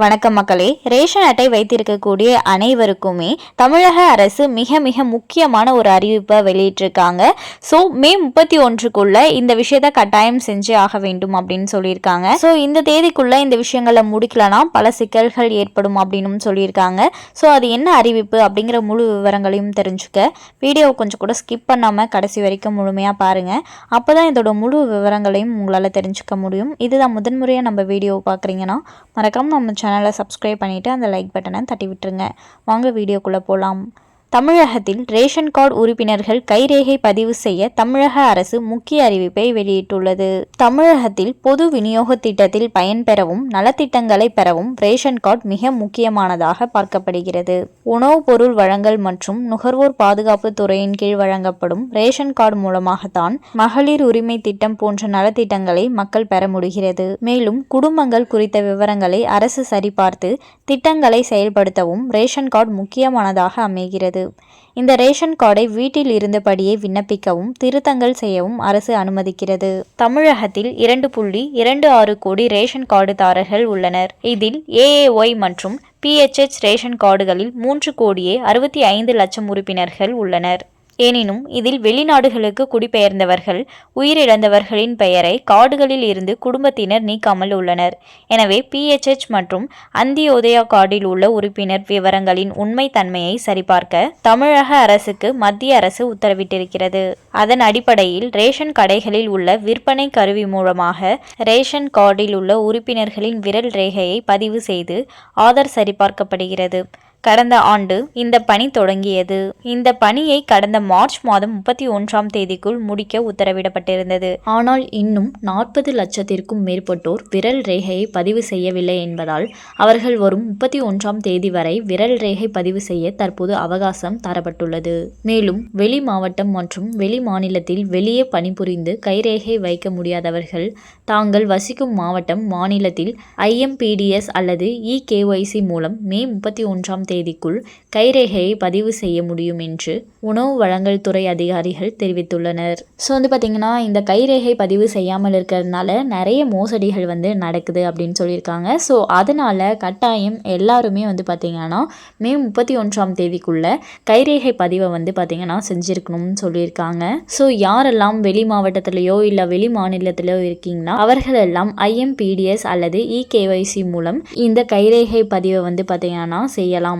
வணக்கம் மக்களே. ரேஷன் அட்டை வைத்திருக்கக்கூடிய அனைவருக்குமே தமிழக அரசு மிக மிக முக்கியமான ஒரு அறிவிப்பை வெளியிட்டிருக்காங்க. ஸோ மே முப்பத்தி ஒன்றுக்குள்ள இந்த விஷயத்த கட்டாயம் செஞ்சு ஆக வேண்டும் அப்படின்னு சொல்லியிருக்காங்க. ஸோ இந்த தேதிக்குள்ள இந்த விஷயங்களை முடிக்கலனா பல சிக்கல்கள் ஏற்படும் அப்படின்னு சொல்லியிருக்காங்க. ஸோ அது என்ன அறிவிப்பு அப்படிங்கிற முழு விவரங்களையும் தெரிஞ்சுக்க வீடியோவை கொஞ்சம் கூட ஸ்கிப் பண்ணாமல் கடைசி வரைக்கும் முழுமையாக பாருங்கள் அப்போ தான் இதோட முழு விவரங்களையும் உங்களால் தெரிஞ்சுக்க முடியும். இதுதான் முதன்முறையாக நம்ம வீடியோவை பார்க்குறீங்கன்னா மறக்காமல் நம்ம சேனலை சப்ஸ்கிரைப் பண்ணிவிட்டு அந்த லைக் பட்டனை தட்டி விட்டுருங்க வாங்க வீடியோக்குள்ளே போகலாம் தமிழகத்தில் ரேஷன் கார்டு உறுப்பினர்கள் கைரேகை பதிவு செய்ய தமிழக அரசு முக்கிய அறிவிப்பை வெளியிட்டுள்ளது. தமிழகத்தில் பொது விநியோக திட்டத்தில் பயன்பெறவும் நலத்திட்டங்களை பெறவும் ரேஷன் கார்டு மிக முக்கியமானதாக பார்க்கப்படுகிறது. உணவுப் பொருள் வழங்கல் மற்றும் நுகர்வோர் பாதுகாப்பு துறையின் கீழ் வழங்கப்படும் ரேஷன் கார்டு மூலமாகத்தான் மகளிர் உரிமை திட்டம் போன்ற நலத்திட்டங்களை மக்கள் பெற முடிகிறது. மேலும் குடும்பங்கள் குறித்த விவரங்களை அரசு சரிபார்த்து திட்டங்களை செயல்படுத்தவும் ரேஷன் கார்டு முக்கியமானதாக அமைகிறது. இந்த ரேஷன் கார்டை வீட்டில் இருந்தபடியே விண்ணப்பிக்கவும் திருத்தங்கள் செய்யவும் அரசு அனுமதிக்கிறது. தமிழகத்தில் இரண்டு புள்ளி இரண்டு ஆறு கோடி ரேஷன் கார்டுதாரர்கள் உள்ளனர். இதில் ஏஏஒய் மற்றும் பிஎச்எச் ரேஷன் கார்டுகளில் மூன்று கோடியே அறுபத்தி ஐந்து லட்சம் உறுப்பினர்கள் உள்ளனர். எனினும் இதில் வெளிநாடுகளுக்கு குடிபெயர்ந்தவர்கள் உயிரிழந்தவர்களின் பெயரை கார்டுகளில் இருந்து குடும்பத்தினர் நீக்காமல் உள்ளனர். எனவே பிஎச்ஹெச் மற்றும் அந்தியோதயா கார்டில் உள்ள உறுப்பினர் விவரங்களின் உண்மை தன்மையை சரிபார்க்க தமிழக அரசுக்கு மத்திய அரசு உத்தரவிட்டிருக்கிறது. அதன் அடிப்படையில் ரேஷன் கடைகளில் உள்ள விற்பனை கருவி மூலமாக ரேஷன் கார்டில் உள்ள உறுப்பினர்களின் விரல் ரேகையை பதிவு செய்து ஆதார் சரிபார்க்கப்படுகிறது. கடந்த ஆண்டு இந்த பணி தொடங்கியது. இந்த பணியை கடந்த மார்ச் மாதம் முப்பத்தி ஒன்றாம் தேதிக்குள் முடிக்க உத்தரவிடப்பட்டிருந்தது. ஆனால் இன்னும் நாற்பது லட்சத்திற்கும் மேற்பட்டோர் விரல் ரேகையை பதிவு செய்யவில்லை என்பதால் அவர்கள் வரும் முப்பத்தி ஒன்றாம் தேதி வரை விரல் ரேகை பதிவு செய்ய தற்போது அவகாசம் தரப்பட்டுள்ளது. மேலும் வெளி மாவட்டம் மற்றும் வெளி மாநிலத்தில் வெளியே பணிபுரிந்து கைரேகை வைக்க முடியாதவர்கள் தாங்கள் வசிக்கும் மாவட்டம் மாநிலத்தில் ஐஎம்பிடிஎஸ் அல்லது இகேஒய்சி மூலம் மே முப்பத்தி ஒன்றாம் தேதிக்குள் கைரேகையை பதிவு செய்ய முடியும் என்று உணவு வழங்கல் துறை அதிகாரிகள் தெரிவித்துள்ளனர். ஸோ வந்து பார்த்திங்கன்னா இந்த கைரேகை பதிவு செய்யாமல் இருக்கிறதுனால நிறைய மோசடிகள் வந்து நடக்குது அப்படின்னு சொல்லியிருக்காங்க. ஸோ அதனால் கட்டாயம் எல்லாருமே வந்து பார்த்திங்கன்னா மே முப்பத்தி ஒன்றாம் தேதிக்குள்ள கைரேகை பதிவை வந்து பார்த்திங்கன்னா செஞ்சுருக்கணும்னு சொல்லியிருக்காங்க. ஸோ யாரெல்லாம் வெளி மாவட்டத்திலேயோ இல்லை வெளி மாநிலத்திலோ இருக்கீங்கன்னா அவர்களெல்லாம் ஐஎம்பிடிஎஸ் அல்லது இகேஒய்சி மூலம் இந்த கைரேகை பதிவை வந்து பார்த்திங்கன்னா